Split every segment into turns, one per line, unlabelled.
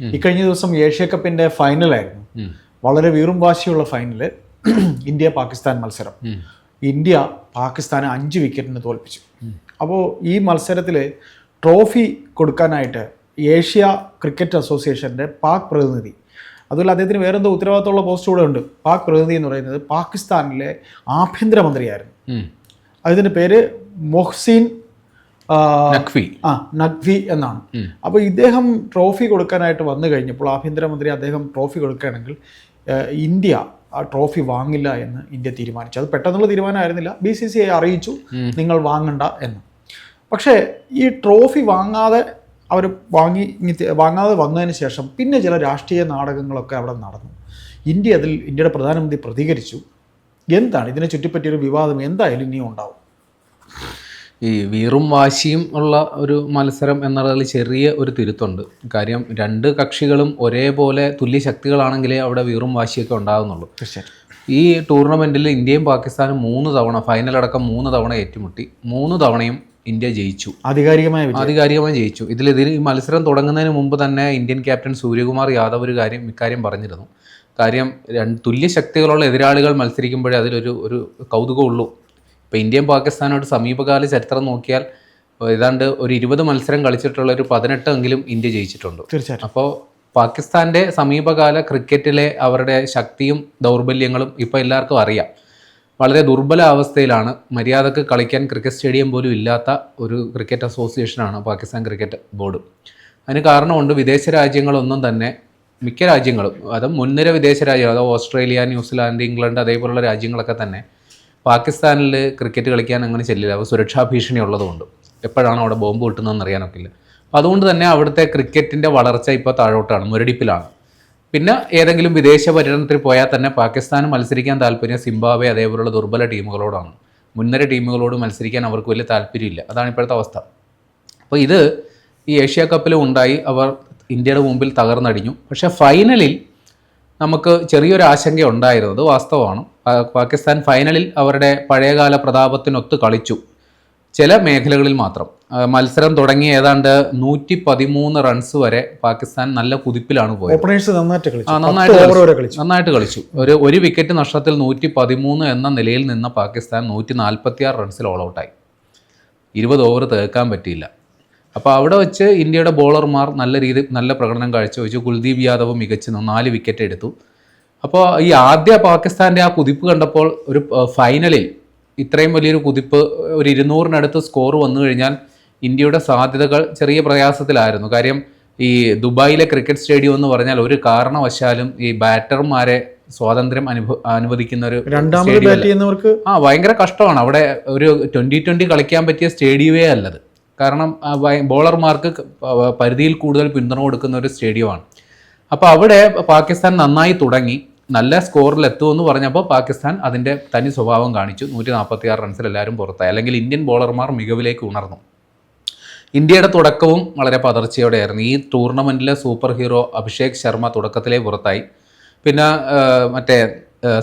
ഇക്കഴിഞ്ഞ ദിവസം ഏഷ്യ കപ്പിന്റെ ഫൈനലായിരുന്നു. വളരെ വീറും വാശിയുള്ള ഫൈനൽ ഇന്ത്യ പാകിസ്ഥാൻ മത്സരം. ഇന്ത്യ പാകിസ്ഥാനെ അഞ്ച് വിക്കറ്റിന് തോൽപ്പിച്ചു. അപ്പോൾ ഈ മത്സരത്തിൽ ട്രോഫി കൊടുക്കാനായിട്ട് ഏഷ്യ ക്രിക്കറ്റ് അസോസിയേഷന്റെ പാക് പ്രതിനിധി അതുപോലെ അദ്ദേഹത്തിന് വേറെന്തോ ഉത്തരവാദിത്തമുള്ള പോസ്റ്റ് കൂടെ ഉണ്ട്. പാക് പ്രതിനിധി എന്ന് പറയുന്നത് പാകിസ്ഥാനിലെ ആഭ്യന്തരമന്ത്രിയായിരുന്നു. അതിന്റെ പേര് മൊഹ്സീൻ
നഖ്വി.
ആ നഖ്വി എന്നാണ്. അപ്പോൾ ഇദ്ദേഹം ട്രോഫി കൊടുക്കാനായിട്ട് വന്നു കഴിഞ്ഞപ്പോൾ ആഭ്യന്തരമന്ത്രി അദ്ദേഹം ട്രോഫി കൊടുക്കുകയാണെങ്കിൽ ഇന്ത്യ ആ ട്രോഫി വാങ്ങില്ല എന്ന് ഇന്ത്യ തീരുമാനിച്ചു. അത് പെട്ടെന്നുള്ള തീരുമാനമായിരുന്നില്ല ബി സി സി ഐ അറിയിച്ചു നിങ്ങൾ വാങ്ങണ്ട എന്ന്. പക്ഷേ ഈ ട്രോഫി വാങ്ങാതെ അവർ വാങ്ങി വാങ്ങാതെ വന്നതിന് ശേഷം പിന്നെ ചില രാഷ്ട്രീയ നാടകങ്ങളൊക്കെ അവിടെ നടന്നു. ഇന്ത്യ അതിൽ ഇന്ത്യയുടെ പ്രധാനമന്ത്രി പ്രതികരിച്ചു. എന്താണ്? ഇതിനെ ചുറ്റിപ്പറ്റിയൊരു വിവാദം എന്തായാലും ഇനിയും ഉണ്ടാവും.
ഈ വീറും വാശിയും ഉള്ള ഒരു മത്സരം എന്നുള്ളതിൽ ചെറിയ ഒരു തിരുത്തുണ്ട്. കാര്യം രണ്ട് കക്ഷികളും ഒരേപോലെ തുല്യ ശക്തികളാണെങ്കിലേ അവിടെ വീറും വാശിയൊക്കെ ഉണ്ടാകുന്നുള്ളൂ ഈ ടൂർണമെന്റിൽ ഇന്ത്യയും പാകിസ്ഥാനും മൂന്ന് തവണ ഫൈനലടക്കം മൂന്ന് തവണ ഏറ്റുമുട്ടി. മൂന്ന് തവണയും ഇന്ത്യ ജയിച്ചു.
ആധികാരികമായി
ആധികാരികമായി ജയിച്ചു. ഇതിൽ ഇതിൽ ഈ മത്സരം തുടങ്ങുന്നതിന് മുമ്പ് തന്നെ ഇന്ത്യൻ ക്യാപ്റ്റൻ സൂര്യകുമാർ യാദവ് ഒരു കാര്യം ഇക്കാര്യം പറഞ്ഞിരുന്നു. കാര്യം രണ്ട് തുല്യ ശക്തികളുള്ള എതിരാളികൾ മത്സരിക്കുമ്പോഴേ അതിലൊരു ഒരു കൗതുകമുള്ളൂ. ഇപ്പോൾ ഇന്ത്യയും പാകിസ്ഥാനോട് സമീപകാല ചരിത്രം നോക്കിയാൽ ഏതാണ്ട് ഒരു ഇരുപത് മത്സരം കളിച്ചിട്ടുള്ള ഒരു പതിനെട്ടെങ്കിലും ഇന്ത്യ ജയിച്ചിട്ടുണ്ട്.
തീർച്ചയായിട്ടും.
അപ്പോൾ പാകിസ്ഥാന്റെ സമീപകാല ക്രിക്കറ്റിലെ അവരുടെ ശക്തിയും ദൗർബല്യങ്ങളും ഇപ്പോൾ എല്ലാവർക്കും അറിയാം. വളരെ ദുർബല അവസ്ഥയിലാണ് മര്യാദയ്ക്ക് കളിക്കാൻ ക്രിക്കറ്റ് സ്റ്റേഡിയം പോലും ഇല്ലാത്ത ഒരു ക്രിക്കറ്റ് അസോസിയേഷനാണ് പാകിസ്ഥാൻ ക്രിക്കറ്റ് ബോർഡ്. അതിന് കാരണമുണ്ട് വിദേശ രാജ്യങ്ങളൊന്നും തന്നെ മിക്ക രാജ്യങ്ങളും അത് മുൻനിര വിദേശ രാജ്യങ്ങൾ അതോ ഓസ്ട്രേലിയ ന്യൂസിലാൻഡ് ഇംഗ്ലണ്ട് അതേപോലുള്ള രാജ്യങ്ങളൊക്കെ തന്നെ പാകിസ്ഥാനിൽ ക്രിക്കറ്റ് കളിക്കാൻ അങ്ങനെ ചെല്ലില്ല. അപ്പോൾ സുരക്ഷാ ഭീഷണി ഉള്ളതുകൊണ്ട്. എപ്പോഴാണ് അവിടെ ബോംബ് കിട്ടുന്നതെന്ന് അറിയാനൊക്കെ ഇല്ല. അപ്പോൾ അതുകൊണ്ട് തന്നെ അവിടുത്തെ ക്രിക്കറ്റിന്റെ വളർച്ച ഇപ്പോൾ താഴോട്ടാണ് മുരടിപ്പിലാണ്. പിന്നെ ഏതെങ്കിലും വിദേശ പര്യടനത്തിൽ പോയാൽ തന്നെ പാകിസ്ഥാൻ മത്സരിക്കാൻ താല്പര്യം സിംബാബെ അതേപോലുള്ള ദുർബല ടീമുകളോടാണ്. മുൻനിര ടീമുകളോട് മത്സരിക്കാൻ അവർക്ക് വലിയ താല്പര്യമില്ല. അതാണ് ഇപ്പോഴത്തെ അവസ്ഥ. അപ്പോൾ ഇത് ഈ ഏഷ്യ കപ്പിലും ഉണ്ടായി. അവർ ഇന്ത്യയുടെ മുമ്പിൽ തകർന്നടിഞ്ഞു. പക്ഷേ ഫൈനലിൽ നമുക്ക് ചെറിയൊരു ആശങ്ക ഉണ്ടായിരുന്നത് വാസ്തവമാണ്. പാകിസ്ഥാൻ ഫൈനലിൽ അവരുടെ പഴയകാല പ്രതാപത്തിനൊത്ത് കളിച്ചു. ചില മേഖലകളിൽ മാത്രം. മത്സരം തുടങ്ങി ഏതാണ്ട് നൂറ്റി പതിമൂന്ന് റൺസ് വരെ പാകിസ്ഥാൻ നല്ല കുതിപ്പിലാണ് പോയത്.
നന്നായിട്ട് കളിച്ചു.
ഒരു ഒരു വിക്കറ്റ് നഷ്ടത്തിൽ നൂറ്റി പതിമൂന്ന് എന്ന നിലയിൽ നിന്ന പാകിസ്ഥാൻ നൂറ്റി നാൽപ്പത്തി ആറ് റൺസിൽ ഓൾ ഔട്ടായി ഇരുപത് ഓവർ തേക്കാൻ പറ്റിയില്ല. അപ്പോൾ അവിടെ വെച്ച് ഇന്ത്യയുടെ ബോളർമാർ നല്ല രീതി നല്ല പ്രകടനം കാഴ്ചവെച്ചു. കുൽദീപ് യാദവ് മികച്ച് നാല് വിക്കറ്റ് എടുത്തു. അപ്പോൾ ഈ ആദ്യ പാകിസ്ഥാന്റെ ആ കുതിപ്പ് കണ്ടപ്പോൾ ഒരു ഫൈനലിൽ ഇത്രയും വലിയൊരു കുതിപ്പ് ഒരു ഇരുന്നൂറിനടുത്ത് സ്കോർ വന്നു കഴിഞ്ഞാൽ ഇന്ത്യയുടെ സാധ്യതകൾ ചെറിയ പ്രയാസത്തിലായിരുന്നു. കാര്യം ഈ ദുബായിലെ ക്രിക്കറ്റ് സ്റ്റേഡിയം എന്ന് പറഞ്ഞാൽ ഒരു കാരണവശാലും ഈ ബാറ്റർമാരെ സ്വാതന്ത്ര്യം അനുഭ അനുവദിക്കുന്ന ഒരു
രണ്ടാമത് ചെയ്യുന്നവർക്ക്
ആ ഭയങ്കര കഷ്ടമാണ്. അവിടെ ഒരു ട്വന്റി ട്വന്റി കളിക്കാൻ പറ്റിയ സ്റ്റേഡിയമേ അല്ലത്. കാരണം ബോളർമാർക്ക് പരിധിയിൽ കൂടുതൽ പിന്തുണ കൊടുക്കുന്ന ഒരു സ്റ്റേഡിയമാണ്. അപ്പോൾ അവിടെ പാകിസ്ഥാൻ നന്നായി തുടങ്ങി. നല്ല സ്കോറിൽ എത്തുമെന്ന് പറഞ്ഞപ്പോൾ പാകിസ്ഥാൻ അതിന്റെ തനി സ്വഭാവം കാണിച്ചു. നൂറ്റി നാൽപ്പത്തി ആറ് റൺസിൽ എല്ലാവരും പുറത്തായി. അല്ലെങ്കിൽ ഇന്ത്യൻ ബോളർമാർ മികവിലേക്ക് ഉണർന്നു. ഇന്ത്യയുടെ തുടക്കവും വളരെ പതർച്ചയോടെയായിരുന്നു. ഈ ടൂർണമെന്റിലെ സൂപ്പർ ഹീറോ അഭിഷേക് ശർമ്മ തുടക്കത്തിലേ പുറത്തായി. പിന്നെ മറ്റേ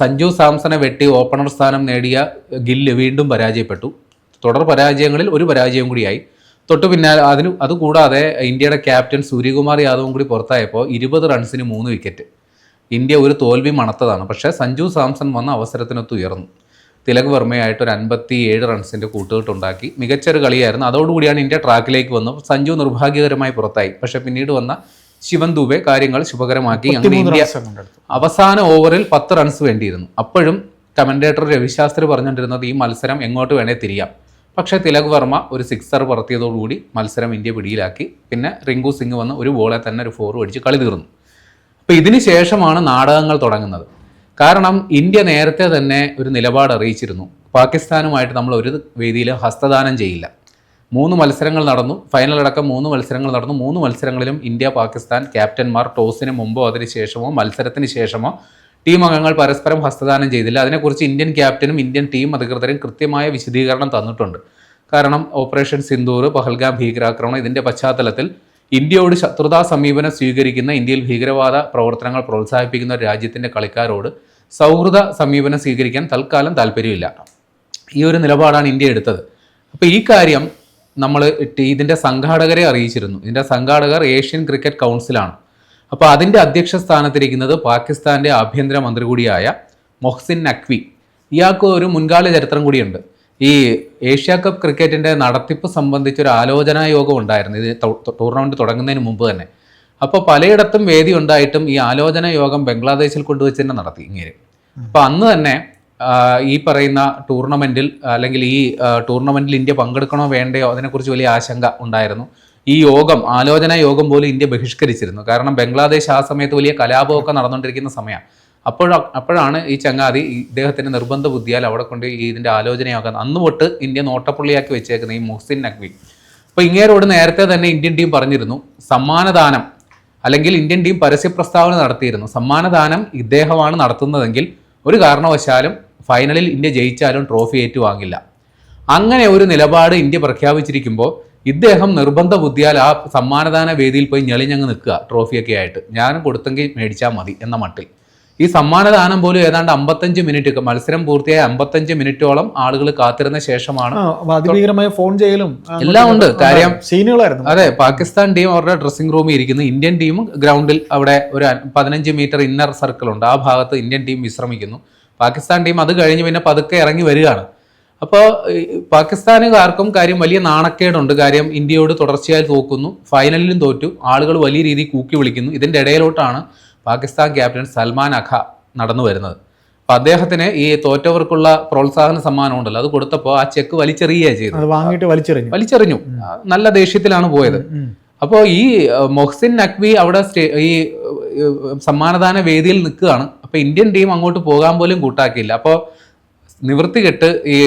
സഞ്ജു സാംസനെ വെട്ടി ഓപ്പണർ സ്ഥാനം നേടിയ ഗില്ല് വീണ്ടും പരാജയപ്പെട്ടു. തുടർ പരാജയങ്ങളിൽ ഒരു പരാജയം കൂടിയായി. തൊട്ടു പിന്നാലെ അതിന് അതുകൂടാതെ ഇന്ത്യയുടെ ക്യാപ്റ്റൻ സൂര്യകുമാർ യാദവും കൂടി പുറത്തായപ്പോൾ ഇരുപത് റൺസിന് മൂന്ന് വിക്കറ്റ്. ഇന്ത്യ ഒരു തോൽവി മണത്തതാണ്. പക്ഷേ സഞ്ജു സാംസൺ വന്ന അവസരത്തിനൊത്ത് ഉയർന്നു. തിലക് വർമ്മയായിട്ട് ഒരു അൻപത്തി ഏഴ് റൺസിന്റെ കൂട്ടുകെട്ടുണ്ടാക്കി. മികച്ചൊരു കളിയായിരുന്നു. അതോടുകൂടിയാണ് ഇന്ത്യ ട്രാക്കിലേക്ക് വന്നത് സഞ്ജു നിർഭാഗ്യകരമായി പുറത്തായി. പക്ഷേ പിന്നീട് വന്ന ശിവൻ ദുബെ കാര്യങ്ങൾ ശുഭകരമാക്കി. അങ്ങനെ ഇന്ത്യ അവസാന ഓവറിൽ പത്ത് റൺസ് വേണ്ടിയിരുന്നു. അപ്പോഴും കമന്റേറ്റർ രവിശാസ്ത്രി പറഞ്ഞുകൊണ്ടിരുന്നത് ഈ മത്സരം എങ്ങോട്ട് വേണേ തിരിയാം. പക്ഷേ തിലക് വർമ്മ ഒരു സിക്സർ പറത്തിയതോടുകൂടി മത്സരം ഇന്ത്യ പിടിയിലാക്കി. പിന്നെ റിങ്കു സിംഗ് വന്ന് ഒരു ബോളെ തന്നെ ഒരു ഫോർ അടിച്ച് കളി തീർന്നു. അപ്പോൾ ഇതിന് ശേഷമാണ് നാടകങ്ങൾ തുടങ്ങുന്നത്. കാരണം ഇന്ത്യ നേരത്തെ തന്നെ ഒരു നിലപാട് അറിയിച്ചിരുന്നു. പാകിസ്ഥാനുമായിട്ട് നമ്മൾ ഒരു വേദിയിൽ ഹസ്തദാനം ചെയ്യില്ല. മൂന്ന് മത്സരങ്ങൾ നടന്നു. ഫൈനൽ അടക്കം മൂന്ന് മത്സരങ്ങൾ നടന്നു. മൂന്ന് മത്സരങ്ങളിലും ഇന്ത്യ പാകിസ്ഥാൻ ക്യാപ്റ്റന്മാർ ടോസിന് മുമ്പോ അതിന് ശേഷമോ മത്സരത്തിന് ശേഷമോ ടീം അംഗങ്ങൾ പരസ്പരം ഹസ്തദാനം ചെയ്തില്ല. അതിനെക്കുറിച്ച് ഇന്ത്യൻ ക്യാപ്റ്റനും ഇന്ത്യൻ ടീം അധികൃതരും കൃത്യമായ വിശദീകരണം തന്നിട്ടുണ്ട്. കാരണം ഓപ്പറേഷൻ സിന്ദൂർ പഹൽഗാം ഭീകരാക്രമണം ഇതിന്റെ പശ്ചാത്തലത്തിൽ ഇന്ത്യയോട് ശത്രുതാ സമീപനം സ്വീകരിക്കുന്ന ഇന്ത്യയിൽ ഭീകരവാദ പ്രവർത്തനങ്ങൾ പ്രോത്സാഹിപ്പിക്കുന്ന ഒരു രാജ്യത്തിന്റെ കളിക്കാരോട് സൗഹൃദ സമീപനം സ്വീകരിക്കാൻ തൽക്കാലം താല്പര്യമില്ല. ഈ ഒരു നിലപാടാണ് ഇന്ത്യ എടുത്തത്. അപ്പോൾ ഈ കാര്യം നമ്മൾ ഇതിന്റെ സംഘാടകരെ അറിയിച്ചിരുന്നു. ഇതിന്റെ സംഘാടകർ ഏഷ്യൻ ക്രിക്കറ്റ് കൗൺസിലാണ്. അപ്പോൾ അതിന്റെ അധ്യക്ഷ സ്ഥാനത്തിരിക്കുന്നത് പാകിസ്ഥാന്റെ ആഭ്യന്തര മന്ത്രി കൂടിയായ മൊഹ്സിൻ നഖ്വി. ഇയാൾക്ക് ഒരു മുൻകാല ചരിത്രം കൂടിയുണ്ട്. ഈ ഏഷ്യ കപ്പ് ക്രിക്കറ്റിന്റെ നടത്തിപ്പ് സംബന്ധിച്ച് ഒരു ആലോചനാ യോഗം ഉണ്ടായിരുന്നു. ഇത് ടൂർണമെന്റ് തുടങ്ങുന്നതിന് മുമ്പ് തന്നെ. അപ്പോൾ പലയിടത്തും വേദി ഉണ്ടായിട്ടും ഈ ആലോചന യോഗം ബംഗ്ലാദേശിൽ കൊണ്ടുവച്ച് തന്നെ നടത്തി ഇങ്ങനെ. അപ്പോൾ അന്ന് തന്നെ ഈ പറയുന്ന ടൂർണമെന്റിൽ അല്ലെങ്കിൽ ഈ ടൂർണമെന്റിൽ ഇന്ത്യ പങ്കെടുക്കണോ വേണ്ടയോ അതിനെക്കുറിച്ച് വലിയ ആശങ്ക ഉണ്ടായിരുന്നു. ഈ യോഗം ആലോചന യോഗം പോലും ഇന്ത്യ ബഹിഷ്കരിച്ചിരുന്നു. കാരണം ബംഗ്ലാദേശ് ആ സമയത്ത് വലിയ കലാപമൊക്കെ നടന്നുകൊണ്ടിരിക്കുന്ന സമയമാണ് അപ്പോഴ അപ്പോഴാണ് ഈ ചങ്ങാതി ഈ ഇദ്ദേഹത്തിന്റെ നിർബന്ധ ബുദ്ധിയാൽ അവിടെ കൊണ്ട് ഈ ആലോചനയാക്കാൻ അന്ന് തൊട്ട് ഇന്ത്യ നോട്ടപ്പുള്ളിയാക്കി വെച്ചേക്കുന്ന ഈ മുഹ്സിൻ നഖ്വി. അപ്പോൾ ഇങ്ങേരോട് നേരത്തെ തന്നെ ഇന്ത്യൻ ടീം പറഞ്ഞിരുന്നു സമ്മാനദാനം അല്ലെങ്കിൽ ഇന്ത്യൻ ടീം പരസ്യ പ്രസ്താവന നടത്തിയിരുന്നു. സമ്മാനദാനം ഇദ്ദേഹമാണ് നടത്തുന്നതെങ്കിൽ ഒരു കാരണവശാലും ഫൈനലിൽ ഇന്ത്യ ജയിച്ചാലും ട്രോഫി ഏറ്റുവാങ്ങില്ല. അങ്ങനെ ഒരു നിലപാട് ഇന്ത്യ പ്രഖ്യാപിച്ചിരിക്കുമ്പോൾ ഇദ്ദേഹം നിർബന്ധ ബുദ്ധിയാൽ ആ സമ്മാനദാന വേദിയിൽ പോയി ഞെളിഞ്ഞങ്ങ് നിൽക്കുക ട്രോഫിയൊക്കെ ആയിട്ട്. ഞാനും കൊടുത്തെങ്കിൽ മേടിച്ചാൽ മതി എന്ന മട്ടിൽ. ഈ സമ്മാനദാനം പോലും ഏതാണ്ട് അമ്പത്തഞ്ച് മിനിറ്റ് മത്സരം പൂർത്തിയായ അമ്പത്തഞ്ച് മിനിറ്റോളം ആളുകൾ കാത്തിരുന്ന ശേഷമാണ്
അതിഭീകരമായ ഫോൺ ചെയ്യലും
എല്ലാം ഉണ്ട്. കാര്യം-
സീനുകളായിരുന്നു.
അതെ പാകിസ്ഥാൻ ടീം അവരുടെ ഡ്രസ്സിംഗ് റൂമിൽ ഇരിക്കുന്നു. ഇന്ത്യൻ ടീമും ഗ്രൗണ്ടിൽ അവിടെ ഒരു പതിനഞ്ച് മീറ്റർ ഇന്നർ സർക്കിൾ ഉണ്ട്. ആ ഭാഗത്ത് ഇന്ത്യൻ ടീം വിശ്രമിക്കുന്നു. പാകിസ്ഥാൻ ടീം അത് കഴിഞ്ഞ് പിന്നെ പതുക്കെ ഇറങ്ങി വരികയാണ്. അപ്പോൾ പാകിസ്ഥാനുകാർക്കും കാര്യം വലിയ നാണക്കേടുണ്ട്. കാര്യം ഇന്ത്യയോട് തുടർച്ചയായി തോക്കുന്നു. ഫൈനലിലും തോറ്റു. ആളുകൾ വലിയ രീതിയിൽ കൂക്കി വിളിക്കുന്നു. ഇതിന്റെ ഇടയിലോട്ടാണ് പാകിസ്ഥാൻ ക്യാപ്റ്റൻ സൽമാൻ അഖ നടന്നു വരുന്നത്. അപ്പൊ അദ്ദേഹത്തിന് ഈ തോറ്റവർക്കുള്ള പ്രോത്സാഹന സമ്മാനം ഉണ്ടല്ലോ. അത് കൊടുത്തപ്പോൾ ആ ചെക്ക് വലിച്ചെറിയുകയാണ് ചെയ്തത്.
വാങ്ങിയിട്ട് വലിച്ചെറിഞ്ഞു.
വലിച്ചെറിഞ്ഞു. നല്ല ദേഷ്യത്തിലാണ് പോയത്. അപ്പോൾ ഈ മൊഹ്സിൻ നഖ്വി അവിടെ ഈ സമ്മാനദാന വേദിയിൽ നിൽക്കുകയാണ്. അപ്പൊ ഇന്ത്യൻ ടീം അങ്ങോട്ട് പോകാൻ പോലും കൂട്ടാക്കിയില്ല. അപ്പോൾ നിവൃത്തി കെട്ട് ഈ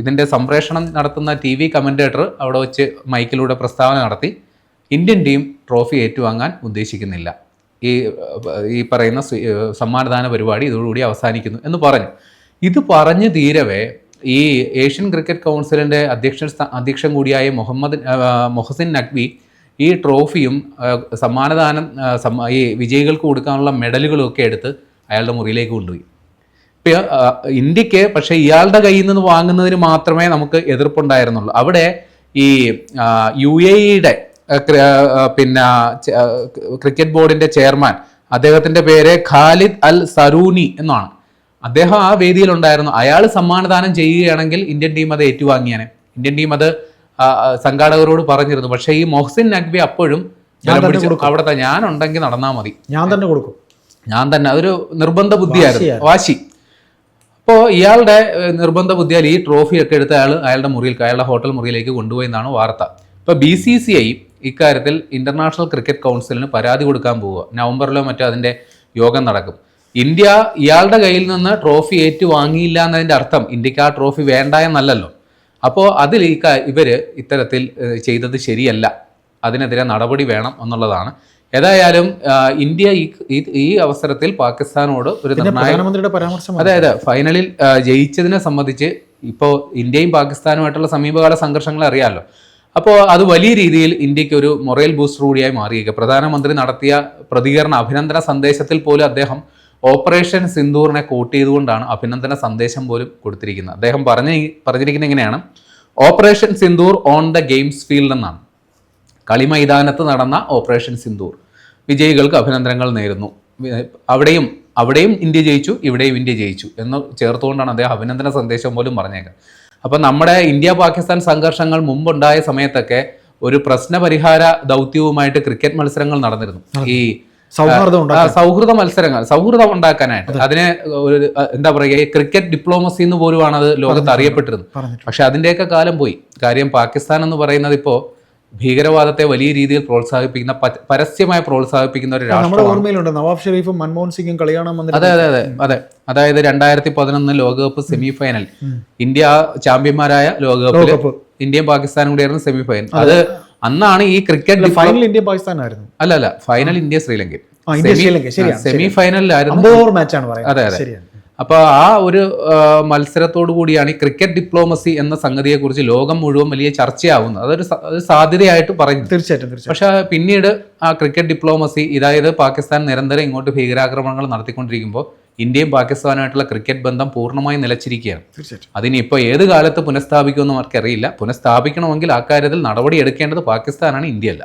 ഇതിന്റെ സംപ്രേഷണം നടത്തുന്ന ടി വി കമന്റേറ്റർ അവിടെ വെച്ച് മൈക്കിലൂടെ പ്രസ്താവന നടത്തി. ഇന്ത്യൻ ടീം ട്രോഫി ഏറ്റുവാങ്ങാൻ ഉദ്ദേശിക്കുന്നില്ല. ഈ ഈ പറയുന്ന സമ്മാനദാന പരിപാടി ഇതോടുകൂടി അവസാനിക്കുന്നു എന്ന് പറഞ്ഞു. ഇത് പറഞ്ഞു തീരവേ ഈ ഏഷ്യൻ ക്രിക്കറ്റ് കൗൺസിലിന്റെ അധ്യക്ഷൻ അധ്യക്ഷൻ കൂടിയായ മുഹമ്മദ് മൊഹസിൻ നഖ്വി ഈ ട്രോഫിയും സമ്മാനദാനം ഈ വിജയികൾക്ക് കൊടുക്കാനുള്ള മെഡലുകളും ഒക്കെ എടുത്ത് അയാളുടെ മുറിയിലേക്ക് കൊണ്ടുപോയി. ഇന്ത്യയ്ക്ക് പക്ഷേ ഇയാളുടെ കയ്യിൽ നിന്ന് വാങ്ങുന്നതിന് മാത്രമേ നമുക്ക് എതിർപ്പുണ്ടായിരുന്നുള്ളൂ. അവിടെ ഈ യു എ ഇയുടെ പിന്നെ ക്രിക്കറ്റ് ബോർഡിന്റെ ചെയർമാൻ അദ്ദേഹത്തിന്റെ പേര് ഖാലിദ് അൽ സറൂനി എന്നാണ്. അദ്ദേഹം ആ വേദിയിൽ ഉണ്ടായിരുന്നു അയാൾ സമ്മാനദാനം ചെയ്യുകയാണെങ്കിൽ ഇന്ത്യൻ ടീം അത് ഏറ്റുവാങ്ങിയാണ് ഇന്ത്യൻ ടീം അത് സംഘാടകരോട് പറഞ്ഞിരുന്നു. പക്ഷേ ഈ മൊഹ്സിൻ നഖ്വി അപ്പോഴും. അവിടുത്തെ ഞാൻ ഉണ്ടെങ്കിൽ നടന്നാൽ മതി.
ഞാൻ തന്നെ കൊടുക്കും.
ഞാൻ തന്നെ അതൊരു നിർബന്ധ ബുദ്ധിയായിരുന്നു വാശി. അപ്പോൾ ഇയാളുടെ നിർബന്ധ ബുദ്ധിയാൽ ഈ ട്രോഫിയൊക്കെ എടുത്ത് അയാൾ അയാളുടെ മുറിയിൽ അയാളുടെ ഹോട്ടൽ മുറിയിലേക്ക് കൊണ്ടുപോയി എന്നാണ് വാർത്ത. ഇപ്പോൾ ബി സി സി ഐ ഇക്കാര്യത്തിൽ ഇന്റർനാഷണൽ ക്രിക്കറ്റ് കൗൺസിലിന് പരാതി കൊടുക്കാൻ പോവുക. നവംബറിലോ മറ്റോ അതിന്റെ യോഗം നടക്കും. ഇന്ത്യ ഇയാളുടെ കയ്യിൽ നിന്ന് ട്രോഫി ഏറ്റു വാങ്ങിയില്ല എന്നതിന്റെ അർത്ഥം ഇന്ത്യയ്ക്ക് ആ ട്രോഫി വേണ്ട എന്നല്ലല്ലോ. അപ്പോൾ അതിൽ ഇവർ ഇത്തരത്തിൽ ചെയ്തത് ശരിയല്ല. അതിനെതിരെ നടപടി വേണം എന്നുള്ളതാണ് ഏതായാലും ഇന്ത്യ ഈ അവസരത്തിൽ പാകിസ്ഥാനോട് ഒരു
പ്രധാനമന്ത്രിയുടെ പരാമർശം
അതെ അതെ. ഫൈനലിൽ ജയിച്ചതിനെ സംബന്ധിച്ച് ഇപ്പോൾ ഇന്ത്യയും പാകിസ്ഥാനുമായിട്ടുള്ള സമീപകാല സംഘർഷങ്ങൾ അറിയാമല്ലോ അപ്പോൾ അത് വലിയ രീതിയിൽ ഇന്ത്യയ്ക്ക് ഒരു മൊറൽ ബൂസ്റ്റർ കൂടിയായി മാറിയേക്കുക പ്രധാനമന്ത്രി നടത്തിയ പ്രതികരണ അഭിനന്ദന സന്ദേശത്തിൽ പോലും അദ്ദേഹം ഓപ്പറേഷൻ സിന്ദൂറിനെ കോട്ട് ചെയ്തുകൊണ്ടാണ് അഭിനന്ദന സന്ദേശം പോലും കൊടുത്തിരിക്കുന്നത്. അദ്ദേഹം പറഞ്ഞ പറഞ്ഞിരിക്കുന്നത് എങ്ങനെയാണ് operation Sindoor on the games field എന്നാണ്. കളി മൈതാനത്ത് നടന്ന ഓപ്പറേഷൻ സിന്ദൂർ. വിജയികൾക്ക് അഭിനന്ദനങ്ങൾ നേരുന്നു. അവിടെയും അവിടെയും ഇന്ത്യ ജയിച്ചു ഇവിടെയും ഇന്ത്യ ജയിച്ചു എന്ന് ചേർത്തുകൊണ്ടാണ് അദ്ദേഹം അഭിനന്ദന സന്ദേശം പോലും പറഞ്ഞേക്കുന്നത്. അപ്പം നമ്മുടെ ഇന്ത്യ പാകിസ്ഥാൻ സംഘർഷങ്ങൾ മുമ്പുണ്ടായ സമയത്തൊക്കെ ഒരു പ്രശ്ന പരിഹാര ദൗത്യവുമായിട്ട് ക്രിക്കറ്റ് മത്സരങ്ങൾ നടന്നിരുന്നു. ഈ സൗഹൃദ മത്സരങ്ങൾ സൗഹൃദം ഉണ്ടാക്കാനായിട്ട്. അതിനെ ഒരു എന്താ പറയുക ക്രിക്കറ്റ് ഡിപ്ലോമസി എന്ന് പോലുമാണ് അത് ലോകത്ത് അറിയപ്പെട്ടിരുന്നത്. പക്ഷെ അതിന്റെയൊക്കെ കാലം പോയി. കാര്യം പാകിസ്ഥാൻ എന്ന് പറയുന്നത് ഇപ്പോ ഭീകരവാദത്തെ വലിയ രീതിയിൽ പ്രോത്സാഹിപ്പിക്കുന്ന പരസ്യമായി പ്രോത്സാഹിപ്പിക്കുന്ന ഒരു
നമ്മുടെ
രാഷ്ട്രമാണ്
ഓർമ്മയിലുണ്ട്. നവാബ് ഷെരീഫും മൻമോഹൻ സിംഗും കളി കാണാൻ
അതെ അതെ അതെ അതെ. അതായത് രണ്ടായിരത്തി പതിനൊന്ന് ലോകകപ്പ് സെമി ഫൈനൽ ഇന്ത്യ ചാമ്പ്യന്മാരായ ലോകകപ്പിൽ
ലോകകപ്പ്.
ഇന്ത്യയും പാകിസ്ഥാനും കൂടിയായിരുന്നു സെമി ഫൈനൽ അത്. അന്നാണ് ഈ ക്രിക്കറ്റ്
ഫൈനൽ ഇന്ത്യ പാകിസ്ഥാനായിരുന്നു
അല്ല അല്ല ഫൈനൽ ഇന്ത്യ
ശ്രീലങ്കയും
സെമി ഫൈനലിലായിരുന്നു അതെ അതെ. അപ്പോൾ ആ ഒരു മത്സരത്തോടു കൂടിയാണ് ഈ ക്രിക്കറ്റ് ഡിപ്ലോമസി എന്ന സംഗതിയെക്കുറിച്ച് ലോകം മുഴുവൻ വലിയ ചർച്ചയാവുന്നത്. അതൊരു സാധ്യതയായിട്ട് പറഞ്ഞു
തീർച്ചയായിട്ടും തീർച്ചയായിട്ടും.
പക്ഷെ പിന്നീട് ആ ക്രിക്കറ്റ് ഡിപ്ലോമസി ഇതായത് പാകിസ്ഥാൻ നിരന്തരം ഇങ്ങോട്ട് ഭീകരാക്രമണങ്ങൾ നടത്തിക്കൊണ്ടിരിക്കുമ്പോൾ ഇന്ത്യയും പാകിസ്ഥാനുമായിട്ടുള്ള ക്രിക്കറ്റ് ബന്ധം പൂർണമായി നിലച്ചിരിക്കുകയാണ്.
തീർച്ചയായിട്ടും.
അതിനിപ്പോൾ ഏത് കാലത്ത് പുനഃസ്ഥാപിക്കുമെന്ന് അവർക്കറിയില്ല. പുനഃസ്ഥാപിക്കണമെങ്കിൽ ആ കാര്യത്തിൽ നടപടി എടുക്കേണ്ടത് പാകിസ്ഥാനാണ് ഇന്ത്യയല്ല.